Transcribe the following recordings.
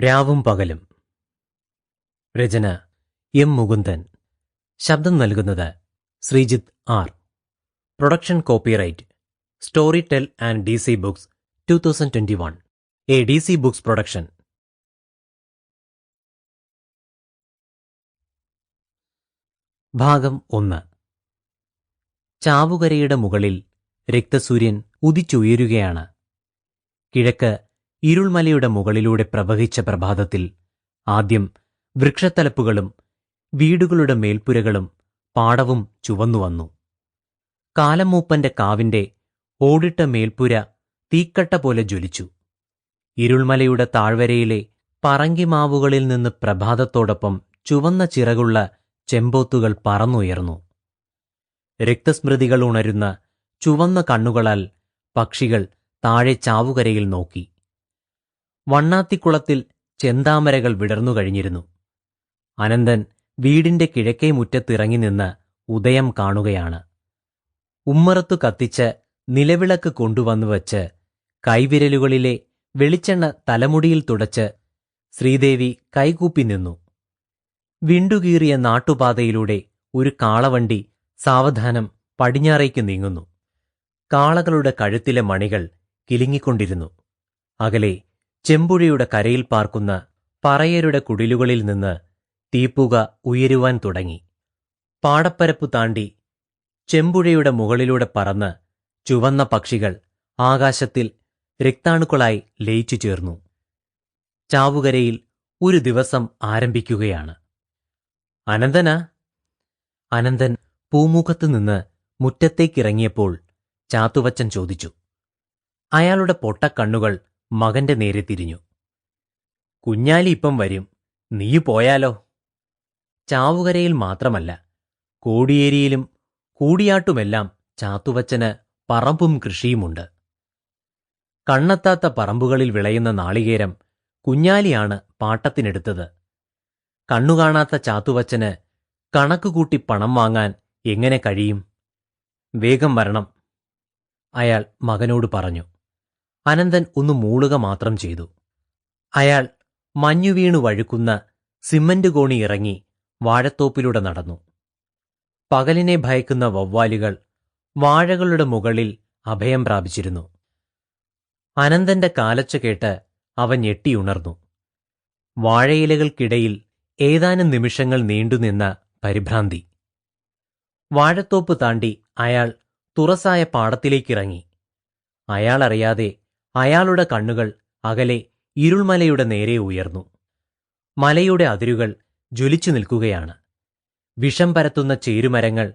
രാവും പകലും. രചന എം മുകുന്ദൻ. ശബ്ദം നൽകുന്നത് Sreejith R. Production copyright. Storytel and D C books two thousand twenty one. A D C books production. ഭാഗം ഒന്ന്. ചാവുകരയുടെ മുകളിൽ രക്തസൂര്യൻ ഉദിച്ചുയരുകയാണ്. കിഴക്ക് ഇരുൾമലയുടെ മുകളിലൂടെ പ്രവഹിച്ച പ്രഭാതത്തിൽ ആദ്യം വൃക്ഷത്തലപ്പുകളും വീടുകളുടെ മേൽപ്പുരകളും പാടവും ചുവന്നുവന്നു കാലമൂപ്പന്റെ കാവിന്റെ ഓടിട്ട മേൽപ്പുര തീക്കട്ട പോലെ ജ്വലിച്ചു. ഇരുൾമലയുടെ താഴ്വരയിലെ പറങ്കിമാവുകളിൽ നിന്ന് പ്രഭാതത്തോടൊപ്പം ചുവന്ന ചിറകുള്ള ചെമ്പോത്തുകൾ പറന്നുയർന്നു. രക്തസ്മൃതികൾ ഉണരുന്ന ചുവന്ന കണ്ണുകളാൽ പക്ഷികൾ താഴെ ചാവുകരയിൽ നോക്കി. വണ്ണാത്തിക്കുളത്തിൽ ചെന്താമരകൾ വിടർന്നു കഴിഞ്ഞിരുന്നു. അനന്തൻ വീടിന്റെ കിഴക്കേ മുറ്റത്തിറങ്ങി നിന്ന് ഉദയം കാണുകയാണ്. ഉമ്മറത്തു കത്തിച്ച് നിലവിളക്ക് കൊണ്ടുവന്നു വച്ച് കൈവിരലുകളിലെ വെളിച്ചെണ്ണ തലമുടിയിൽ തുടച്ച് ശ്രീദേവി കൈകൂപ്പി നിന്നു. വിണ്ടുകീറിയ നാട്ടുപാതയിലൂടെ ഒരു കാളവണ്ടി സാവധാനം പടിഞ്ഞാറേക്ക് നീങ്ങുന്നു. കാളകളുടെ കഴുത്തിലെ മണികൾ കിലുങ്ങിക്കൊണ്ടിരുന്നു. അകലെ ചെമ്പുഴയുടെ കരയിൽ പാർക്കുന്ന പറയരുടെ കുടിലുകളിൽ നിന്ന് തീപ്പുക ഉയരുവാൻ തുടങ്ങി. പാടപ്പരപ്പു താണ്ടി ചെമ്പുഴയുടെ മുകളിലൂടെ പറന്ന് ചുവന്ന പക്ഷികൾ ആകാശത്തിൽ രക്താണുക്കളായി ലയിച്ചു ചേർന്നു. ചാവുകരയിൽ ഒരു ദിവസം ആരംഭിക്കുകയാണ്. അനന്തന അനന്തൻ പൂമുഖത്തു നിന്ന് മുറ്റത്തേക്കിറങ്ങിയപ്പോൾ ചാത്തുവച്ചൻ ചോദിച്ചു അയാളുടെ പൊട്ടക്കണ്ണുകൾ മകന്റെ നേരെ തിരിഞ്ഞു. കുഞ്ഞാലി ഇപ്പം വരും. നീ പോയാലോ? ചാവുകരയിൽ മാത്രമല്ല കോടിയേരിയിലും കൂടിയാട്ടുമെല്ലാം ചാത്തുവച്ചന് പറമ്പും കൃഷിയുമുണ്ട്. കണ്ണെത്താത്ത പറമ്പുകളിൽ വിളയുന്ന നാളികേരം കുഞ്ഞാലിയാണ് പാട്ടത്തിനെടുത്തത്. കണ്ണുകാണാത്ത ചാത്തുവച്ചന് കണക്കുകൂട്ടി പണം വാങ്ങാൻ എങ്ങനെ കഴിയും? വേഗം വരണം അയാൾ മകനോട് പറഞ്ഞു. അനന്തൻ ഒന്ന് മൂളുക മാത്രം ചെയ്തു. അയാൾ മഞ്ഞുവീണു വഴുക്കുന്ന സിമന്റ് കോണി ഇറങ്ങി വാഴത്തോപ്പിലൂടെ നടന്നു. പകലിനെ ഭയക്കുന്ന വവ്വാലുകൾ വാഴകളുടെ മുകളിൽ അഭയം പ്രാപിച്ചിരുന്നു. അനന്തന്റെ കാലച്ച കേട്ട് അവൻ ഞെട്ടിയുണർന്നു വാഴയിലകൾക്കിടയിൽ ഏതാനും നിമിഷങ്ങൾ നീണ്ടുനിന്ന പരിഭ്രാന്തി. വാഴത്തോപ്പ് താണ്ടി അയാൾ തുറസായ പാടത്തിലേക്കിറങ്ങി. അയാളറിയാതെ അയാളുടെ കണ്ണുകൾ അകലെ ഇരുൾമലയുടെ നേരെ ഉയർന്നു. മലയുടെ അതിരുകൾ ജ്വലിച്ചു നിൽക്കുകയാണ്. വിഷം പരത്തുന്ന ചേരുമരങ്ങൾ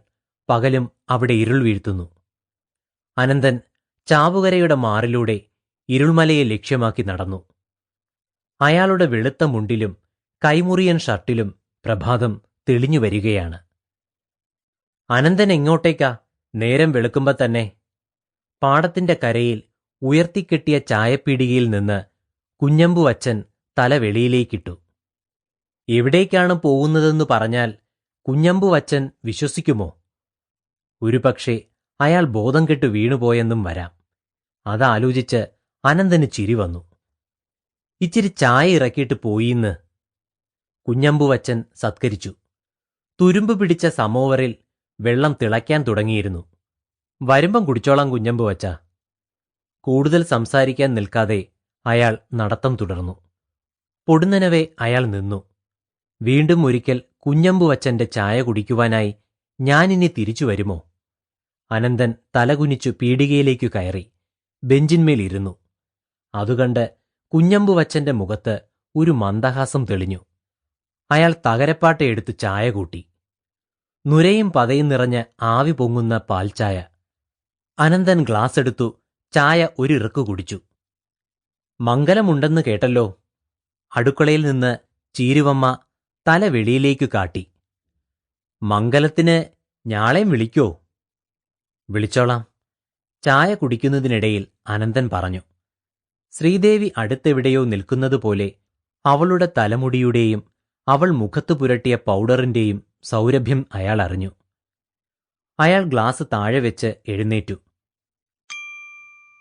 പകലും അവിടെ ഇരുൾ വീഴ്ത്തുന്നു. അനന്തൻ ചാവുകരയുടെ മാറിലൂടെ ഇരുൾമലയെ ലക്ഷ്യമാക്കി നടന്നു. അയാളുടെ വെളുത്ത മുണ്ടിലും കൈമുറിയൻ ഷർട്ടിലും പ്രഭാതം തെളിഞ്ഞു വരികയാണ്. അനന്തൻ എങ്ങോട്ടേക്കാ നേരം വെളുക്കുമ്പോൾ തന്നെ? പാടത്തിന്റെ കരയിൽ ഉയർത്തിക്കെട്ടിയ ചായപ്പീടികയിൽ നിന്ന് കുഞ്ഞമ്പു അച്ഛൻ തല വെളിയിലേക്കിട്ടു. എവിടേക്കാണ് പോകുന്നതെന്ന് പറഞ്ഞാൽ കുഞ്ഞമ്പു അച്ഛൻ വിശ്വസിക്കുമോ? ഒരുപക്ഷെ അയാൾ ബോധം കെട്ട് വീണുപോയെന്നും വരാം. അതാലോചിച്ച് അനന്തന് ചിരി വന്നു. ഇച്ചിരി ചായ ഇറക്കിയിട്ട് പോയിന്ന്. കുഞ്ഞമ്പുവച്ചൻ സത്കരിച്ചു. തുരുമ്പ് പിടിച്ച സമോവറിൽ വെള്ളം തിളയ്ക്കാൻ തുടങ്ങിയിരുന്നു. വരുമ്പം കുടിച്ചോളാം കുഞ്ഞമ്പു വച്ച കൂടുതൽ സംസാരിക്കാൻ നിൽക്കാതെ അയാൾ നടത്തം തുടർന്നു. പൊടുന്നനവേ അയാൾ നിന്നു. വീണ്ടും ഒരിക്കൽ കുഞ്ഞമ്പുവച്ചന്റെ ചായ കുടിക്കുവാനായി ഞാനിനി തിരിച്ചു വരുമോ? അനന്തൻ തലകുനിച്ചു പീടികയിലേക്കു കയറി. ബെഞ്ചിന്മേലിരുന്നു അതുകണ്ട് കുഞ്ഞമ്പുവച്ചന്റെ മുഖത്ത് ഒരു മന്ദഹാസം തെളിഞ്ഞു. അയാൾ തകരപ്പാട്ട എടുത്ത് ചായ കൂട്ടി. നുരയും പതയും നിറഞ്ഞ് ആവി പൊങ്ങുന്ന പാൽച്ചായ. അനന്തൻ ഗ്ലാസ് എടുത്തു ചായ ഒരു ഇറക്കു കുടിച്ചു. മംഗലമുണ്ടെന്ന് കേട്ടല്ലോ. അടുക്കളയിൽ നിന്ന് ചീരുവമ്മ തല വെളിയിലേക്ക് കാട്ടി. മംഗലത്തിന് ഞാളെയും വിളിക്കോ? വിളിച്ചോളാം. ചായ കുടിക്കുന്നതിനിടയിൽ അനന്തൻ പറഞ്ഞു. ശ്രീദേവി അടുത്തെവിടെയോ നിൽക്കുന്നതുപോലെ അവളുടെ തലമുടിയുടെയും അവൾ മുഖത്തു പുരട്ടിയ പൗഡറിന്റെയും സൗരഭ്യം അയാൾ അറിഞ്ഞു. അയാൾ ഗ്ലാസ് താഴെ വെച്ച് എഴുന്നേറ്റു.